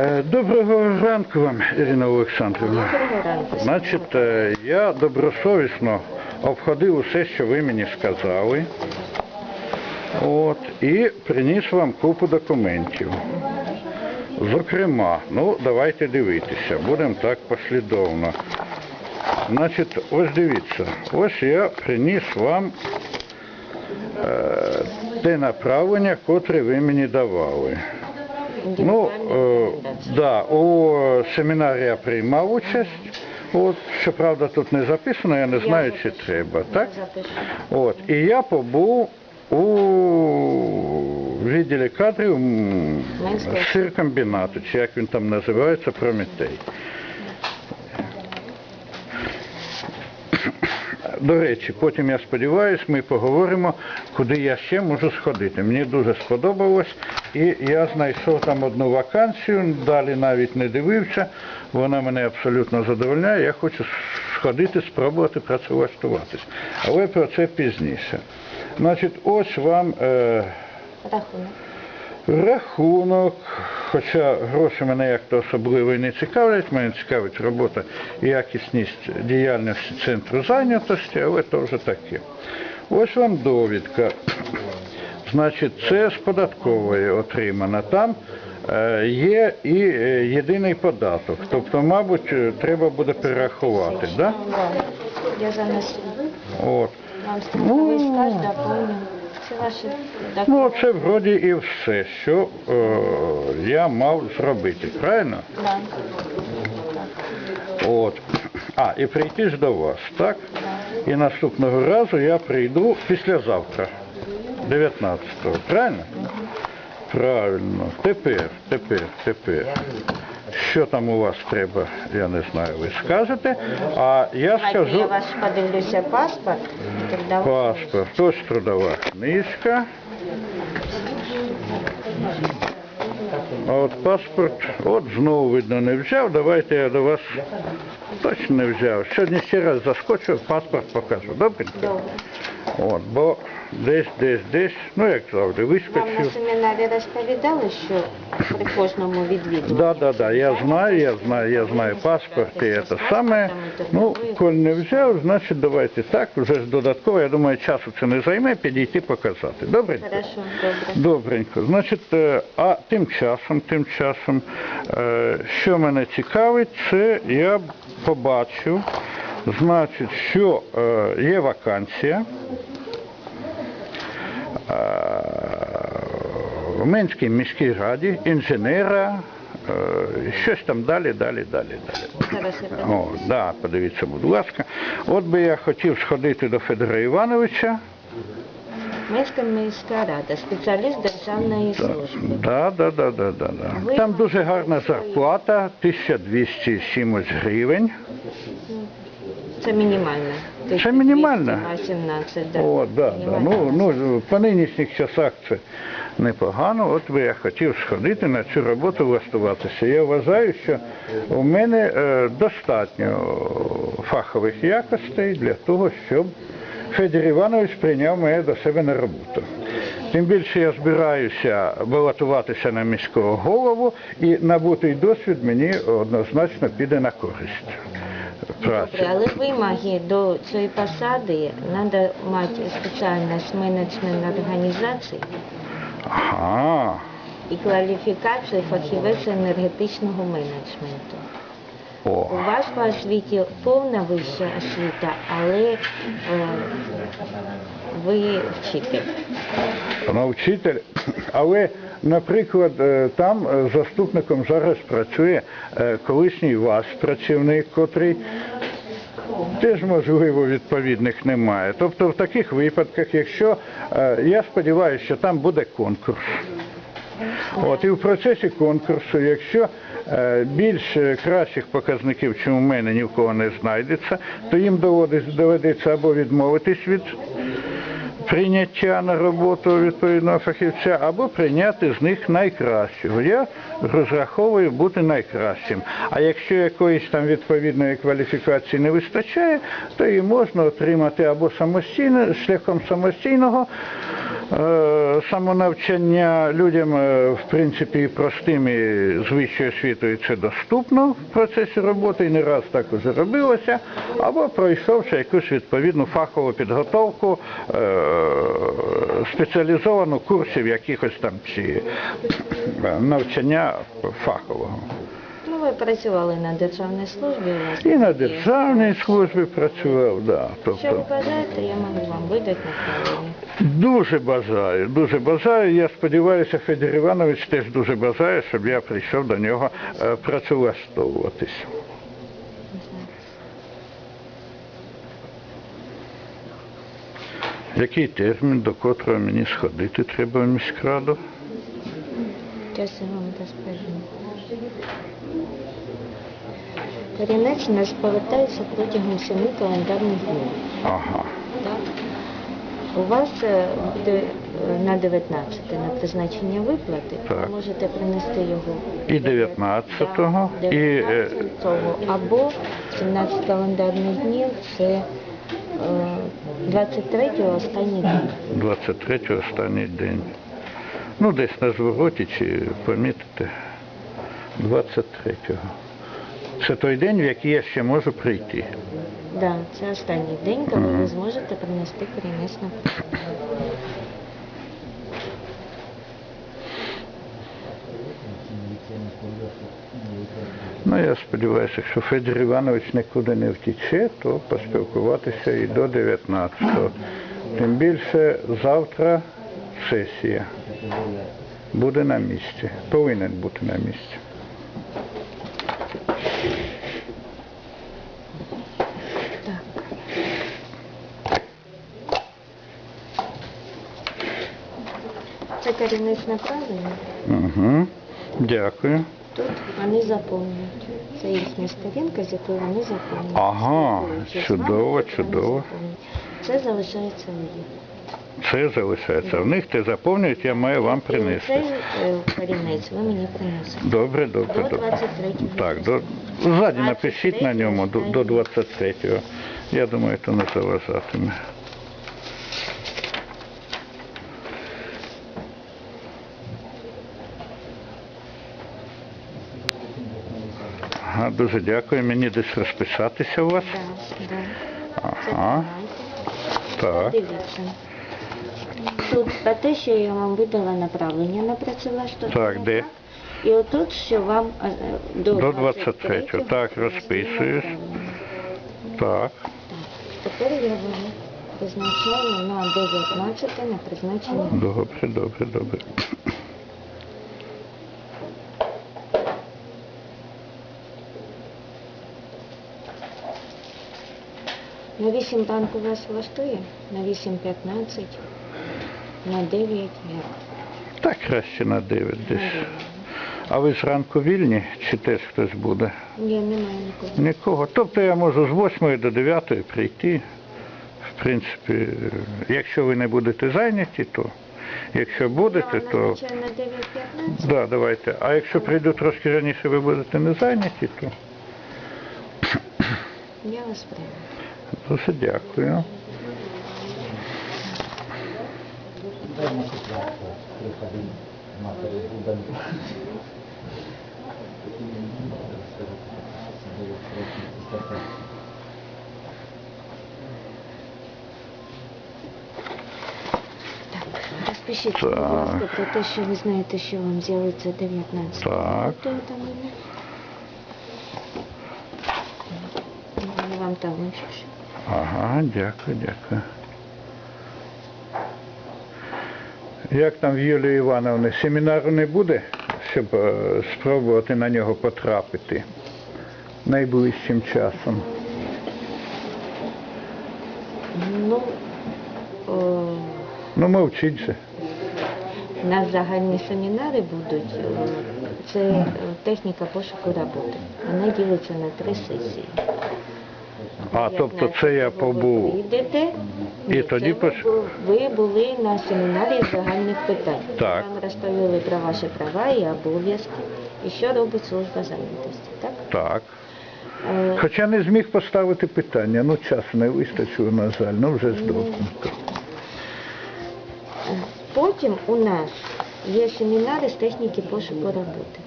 Е, Доброго ранку вам, Ірина Олександрівна. Значить, е, я добросовісно обходив усе, що ви мені сказали. От, і приніс вам купу документів. Зокрема, ну давайте дивитися, будемо так послідовно. Значить, ось дивіться, ось я приніс вам е, те направлення, котре ви мені давали. Ну, е, да, у семінарі я приймав участь. От, щоправда, тут не записано, я не знаю, чи треба, так? От, і я побув у відділі кадрів м, Менського. сиркомбінату, чи як він там називається, Прометей. До речі, потім я сподіваюся, ми поговоримо, куди я ще можу сходити. Мені дуже сподобалось, і я знайшов там одну вакансію, далі навіть не дивився. Вона мене абсолютно задовольняє. Я хочу сходити, спробувати працевлаштуватись. Але про це пізніше. Значить, ось вам. Е, Рахунок. Хоча гроші мене як-то особливо і не цікавлять, мене цікавить робота і якісність діяльності центру зайнятості, але то вже таке. Ось вам довідка. Значить, це з податкової отримана. Там е, є і е, єдиний податок. Тобто, мабуть, е, треба буде перерахувати. Да? Я занесу. От. Вам страховий стаж доповню. Це Ну, це вроді і все, що е, я мав зробити, правильно? Да. От. А, і прийти ж до вас, так? І наступного разу я прийду післязавтра, 19-го, правильно? Правильно. Тепер, тепер, тепер. Що там у вас треба, я не знаю, ви скажете. А я Давайте я скажу ваш подивлюся паспорт. Паспорт, ось трудова книжка. А от паспорт, от знову видно не взяв. Давайте я до вас точно не взяв. Сьогодні ще раз заскочу, паспорт покажу. Добре? Добре. От, бо десь, десь, десь, ну як завжди, Вам на семінарі розповідали, що при кожному відвідуванні. Да, да, да, я знаю, я знаю, я знаю паспорт і це саме. Ну, коль не взяв, значить давайте так, вже ж додатково, я думаю, часу це не займе, підійти показати. Добре? Хорошо, добре. Добренько. Значить, е, а тим часом, тим часом, е, що мене цікавить, це я побачив, значить, що е, є вакансія. е, В Минській міській раді інженера, е, щось там далі, далі, далі, далі. О, да, подивіться, будь ласка. От би я хотів сходити до Федора Івановича. Минська міська рада, спеціаліст державної служби. Да, да, да, да, да, да. Там дуже гарна зарплата, 1200 чимось гривень. Це мінімальна. Це мінімальна? 18, да. О, да, да. Ну, ну, по нинішніх часах це непогано. От би я хотів сходити на цю роботу влаштуватися. Я вважаю, що у мене е, достатньо фахових якостей для того, щоб Федір Іванович прийняв мене до себе на роботу. Тим більше я збираюся балотуватися на міського голову і набутий досвід мені однозначно піде на користь. Праці. Але вимоги до цієї посади треба мати спеціальність менеджмент організації Ага. і кваліфікацію фахівець енергетичного менеджменту. О. У вас по освіті повна вища освіта, але е, ви вчитель. Вона вчитель, але, наприклад, е, там е, заступником зараз працює е, колишній ваш працівник, котрий теж, можливо, відповідних немає. Тобто в таких випадках, якщо я сподіваюся, що там буде конкурс. От, і в процесі конкурсу, якщо більш кращих показників, чим у мене, ні в кого не знайдеться, то їм доводиться, доведеться або відмовитись від прийняття на роботу відповідного фахівця, або прийняти з них найкращого. Я розраховую бути найкращим. А якщо якоїсь там відповідної кваліфікації не вистачає, то її можна отримати або самостійно, шляхом самостійного Самонавчання людям, е, в принципі, простим і з вищою освітою це доступно в процесі роботи, і не раз так уже робилося, або пройшовши якусь відповідну фахову підготовку, е, спеціалізовану курсів якихось там чи е, навчання фахового. Працювали на державній службі. у вас І на державній службі працював, да. Що ви Тобто бажаєте, я можу вам видати направлення. дуже бажаю, дуже бажаю. Я сподіваюся, Федір Іванович теж дуже бажає, щоб я прийшов до нього е, працевлаштовуватись. Який термін, до котрого мені сходити треба в міськраду? Зараз я вам розкажу. Корінець у нас повертається протягом семи календарних днів. Ага. Так? У вас е, буде е, на 19 на призначення виплати. Так. Ви можете принести його І 19-го, і е, 19-го, або 17 календарних днів це е, 23-го останній день. 23 останній день. Ну, десь на звороті чи помітите. 23-го. Це той день, в який я ще можу прийти. Да, це останній день, коли ви зможете принести на Ну, я сподіваюся, якщо Федір Іванович нікуди не втіче, то поспілкуватися і до 19-го. Тим більше завтра сесія. Буде на місці. Повинен бути на місці. Це корінець направлення. Угу. Дякую. Тут вони заповнюють. Це їхня сторінка, з якої вони заповнюють. Ага, чудово, чудово. Це залишається у їх. Це залишається в них, те заповнюють, я маю вам принести. цей корінець ви мені принесете. Добре, добре, До добре. 23-го. Так, до, ззаді напишіть на ньому до, до 23-го. Я думаю, то не заважатиме. Ага, дуже дякую. Мені десь розписатися у вас. Да, да. Ага, так. Дивіться. Тут про те, що я вам видала направлення на працевлаштування. Так, де? І отут, що вам е, до, До 23-го 23-го. Так, розписуєш. Так. Тепер я вам призначаю на 19 на призначення. Добре, добре, добре. На 8 ранку вас влаштує? На 8.15? На 9 як? Так краще на 9 На десь. 9. А ви зранку вільні чи теж хтось буде? Ні, немає нікого. Нікого. Тобто я можу з 8 до 9 прийти. В принципі, якщо ви не будете зайняті, то якщо будете, Я то на 9.15. да, давайте. А якщо прийду трошки раніше, ви будете не зайняті, то Я вас прийму. дуже дякую. Так, розпишіть, будь Так. ласка, про те, що ви знаєте, що вам з'явиться 19 Так. лютого там мене. Я вам там напишу. Ага, дякую, дякую. Як там в Юлії Івановни, семінару не буде, щоб е, спробувати на нього потрапити найближчим часом? Ну, о, Ну, мовчіть же. у нас загальні семінари будуть. Е, Це е, техніка пошуку роботи. Вона ділиться на три сесії. А, тобто це я побув. Прийдете, І тоді це ви, пош- ви були на семінарі з загальних питань. Так. Вам розповіли про ваші права і обов'язки, і що робить служба зайнятості. Так? Так. Е, Хоча не зміг поставити питання, ну часу не вистачило, на жаль, ну вже ж довго. Потім у нас є семінари з техніки пошуку роботи.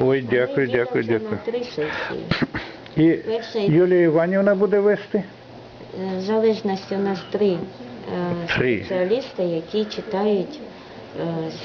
Ой, дякую, Вони дякую, діляться дякую. на три сесії. І Перший- Юлія Іванівна буде вести? Е, В залежності у нас три, е, Три. спеціалісти, які читають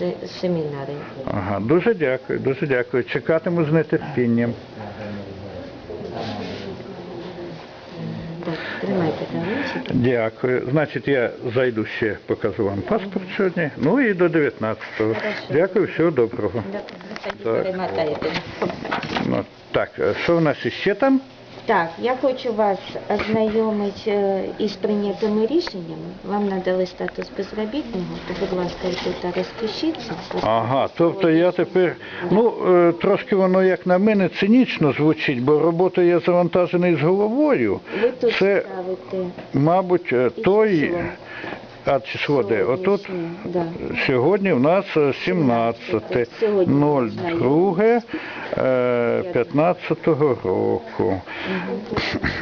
е, семінари. Ага, дуже дякую, дуже дякую. Чекатиму з нетерпінням. Так, тримайте талончики. Дякую. Значить, я зайду ще, покажу вам паспорт сьогодні. Ну і до 19-го. Дякую, всього доброго. Тоді Так. перемотаєте. Ну, так, що в нас іще там? Так, я хочу вас ознайомити е, із прийнятими рішеннями. Вам надали статус безробітного, то, будь ласка, тут розпишіться. Ага, тобто я тепер, ну, е, трошки воно, як на мене, цинічно звучить, бо робота я завантажений з головою. Ви тут Це, ставите мабуть, е, той. А число де? Отут да. сьогодні в нас е, 17, 02, е, 15 року.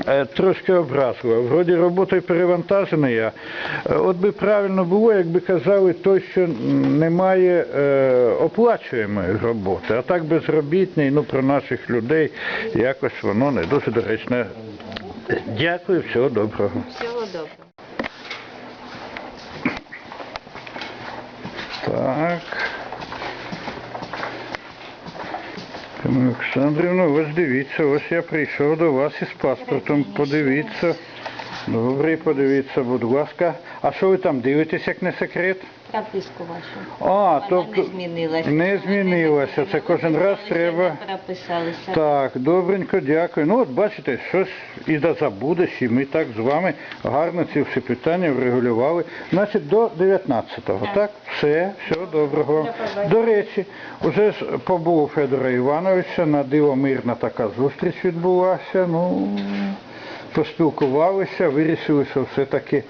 Е, Трошки образливо. Вроді роботою перевантажений я. От би правильно було, якби казали той, що немає е, оплачуємої роботи, а так безробітний, ну про наших людей якось воно не дуже доречне. Дякую, всього доброго. Всього доброго. Так. Олександрівна, ось дивіться, ось я прийшов до вас із паспортом. Подивіться. Добре, подивіться, будь ласка. А що ви там дивитесь, як не секрет? Прописку вашу. А, Вона тобто не змінилася. не змінилася. Це кожен раз треба. Прописалися. Так, добренько, дякую. Ну от бачите, щось і да забудеш, і ми так з вами гарно ці всі питання врегулювали. Значить, до 19-го, так? Так. Все, всього доброго. До. До речі, вже ж побув у Федора Івановича, на диво мирна така зустріч відбулася. Ну, поспілкувалися, вирішили, що все-таки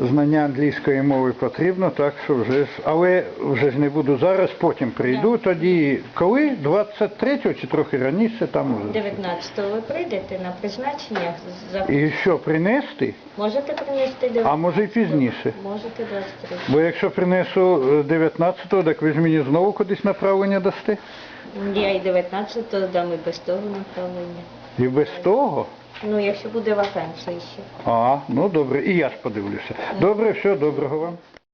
знання англійської мови потрібно, так що вже ж, але вже ж не буду зараз, потім прийду тоді, коли? 23-го чи трохи раніше там вже. 19-го ви прийдете на призначення. За... І що, принести? Можете принести 19 А може й пізніше. Можете 23. Бо якщо принесу е, 19-го, так ви ж мені знову кудись направлення дасте? Я і 19-го дам і без того направлення. І без того? Ну, якщо буде вакансія ще. А, ну добре, і я ж подивлюся. Добре, все, доброго вам.